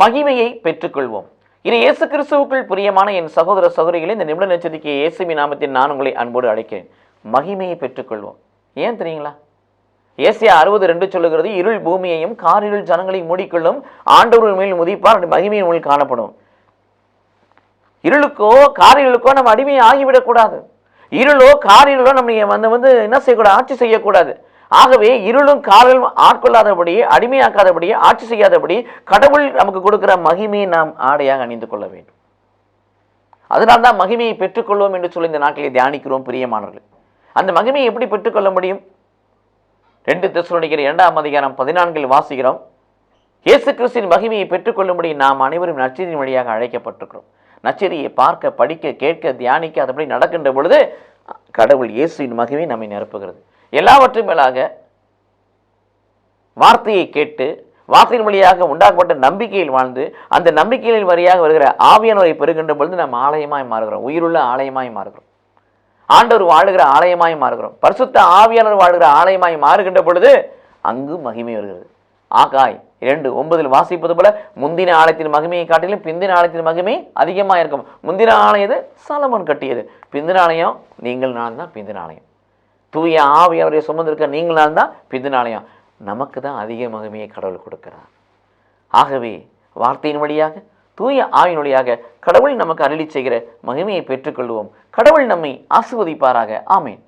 மகிமையை பெற்றுக்கொள்வோம். இது இயேசு கிறிஸ்துவுக்குள் பிரியமான என் சகோதர சகோதரிகளை இந்த நிமிட நட்சத்திரிக்கை இயேசுவி நாமத்தில் நான் உங்களை அன்போடு அழைக்கிறேன். மகிமையை பெற்றுக்கொள்வோம். ஏன் தெரியுங்களா? ஏசியா அறுபது ரெண்டு சொல்லுகிறது இருள் பூமியையும் காரிருள் ஜனங்களை மூடிக்கொள்ளும். ஆண்டவர் மேல் முதிப்பார் மகிமையின் உள் காணப்படும். இருளுக்கோ காரிருளுக்கோ நம்ம அடிமை ஆகிவிடக்கூடாது இருளோ காரிருளோ நம்ம வந்து வந்து என்ன செய்யக்கூடாது ஆட்சி செய்யக்கூடாது. ஆகவே இருளும் காலும் ஆட்கொள்ளாதபடி அடிமையாக்காதபடி ஆட்சி செய்யாதபடி கடவுள் நமக்கு கொடுக்கிற மகிமையை நாம் ஆடையாக அணிந்து கொள்ள வேண்டும். அதனால்தான் மகிமையை பெற்றுக்கொள்வோம் என்று சொல்லி இந்த நாட்களை தியானிக்கிறோம் பிரியமானவர்கள். அந்த மகிமையை எப்படி பெற்றுக்கொள்ள முடியும்? ரெண்டு தெசலோனிக்கர் இரண்டாம் அதிகாரம் பதினான்கில் வாசிக்கிறோம். இயேசு கிறிஸ்தின் மகிமையை பெற்றுக்கொள்ளும்படி நாம் அனைவரும் நச்சரியின் வழியாக அழைக்கப்பட்டிருக்கிறோம். நச்சரியை பார்க்க படிக்க கேட்க தியானிக்க அதுபடி நடக்கின்ற பொழுது கடவுள் இயேசுவின் மகிமை நம்மை நிரப்புகிறது. எல்லாவற்றும் மேலாக வார்த்தையை கேட்டு வார்த்தையின் வழியாக உண்டாக்கப்பட்ட நம்பிக்கையில் வாழ்ந்து அந்த நம்பிக்கையின் வழியாக வருகிற ஆவியானவரை பெறுகின்ற பொழுது நாம் ஆலயமாய் மாறுகிறோம். உயிருள்ள ஆலயமாய் மாறுகிறோம். ஆண்டவர் வாழுகிற ஆலயமாய் மாறுகிறோம். பரிசுத்த ஆவியானவர் வாழுகிற ஆலயமாய் மாறுகின்ற பொழுது அங்கு மகிமை வருகிறது. ஆகாய் இரண்டு ஒன்பதில் வாசிப்பது போல முந்தின ஆலயத்தின் மகிமையை காட்டிலும் பிந்தின ஆலயத்தின் மகிமை அதிகமாக இருக்கும் முந்தின ஆலயது சலமன் கட்டியது. பிந்தின ஆலயம் நீங்கள் நான் தான் பிந்தின ஆலயம். தூய ஆவி அவரை சுமந்திருக்க நீங்களால் தான் பிதுனாலயம். நமக்கு தான் அதிக மகிமையை கடவுள் கொடுக்கிறார். ஆகவே வார்த்தையின் வழியாக தூய ஆவின் வழியாக கடவுள் நமக்கு அருளி செய்கிற மகிமையை பெற்றுக்கொள்வோம். கடவுள் நம்மை ஆசிர்வதிப்பாராக. ஆமேன்.